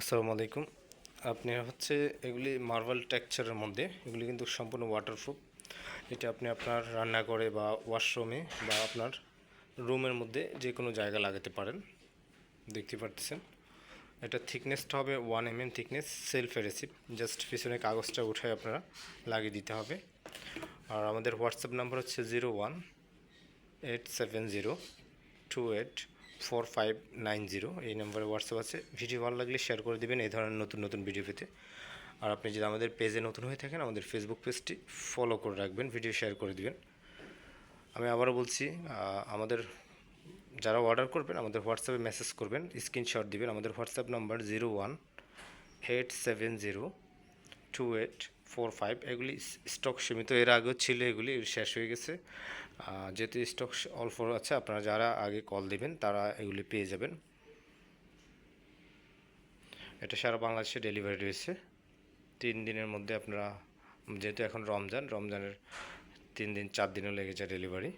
আসসালামু আলাইকুম। আপনি হচ্ছে এগুলি মার্বেল টেক্সচারের মধ্যে, এগুলি কিন্তু সম্পূর্ণ ওয়াটারপ্রুফ এটা আপনি আপনার রান্নাঘরে বা ওয়াশরুমে বা আপনার রুমের মধ্যে যে কোনো জায়গা লাগাতে পারেন। দেখতে পারতেছেন? এটা থিকনেসটা হবে one M M thickness self adhesive just পিছনে কাগজটা উঠে আপনারা লাগিয়ে দিতে হবে। আর আমাদের হোয়াটসঅ্যাপ নাম্বার হচ্ছে zero one eight seven zero two eight four five nine zero এই নম্বরে হোয়াটসঅ্যাপ আছে। ভিডিও ভালো লাগলে শেয়ার করে দেবেন, এই ধরনের নতুন নতুন ভিডিও পেতে। আর আপনি যদি আমাদের পেজে নতুন হয়ে থাকেন, আমাদের ফেসবুক পেজটি ফলো করে রাখবেন ভিডিও শেয়ার করে দিবেন। আমি আবারও বলছি আমাদের যারা অর্ডার করবেন, আমাদের হোয়াটসঅ্যাপে মেসেজ করবেন স্ক্রিনশট দিবেন। আমাদের WhatsApp number zero one eight seven zero two eight four five এগুলি স্টক সীমিত, এর আগেও ছিল এগুলি শেষ হয়ে গেছে। যেহেতু স্টক অল্প আছে, আপনারা যারা আগে কল দিবেন, তারা এগুলি পেয়ে যাবেন। এটা সারা বাংলাদেশে ডেলিভারি রয়েছে। তিন দিনের মধ্যে আপনারা, যেহেতু এখন রমজান, রমজানের তিন দিন, চার দিনও লেগেছে ডেলিভারি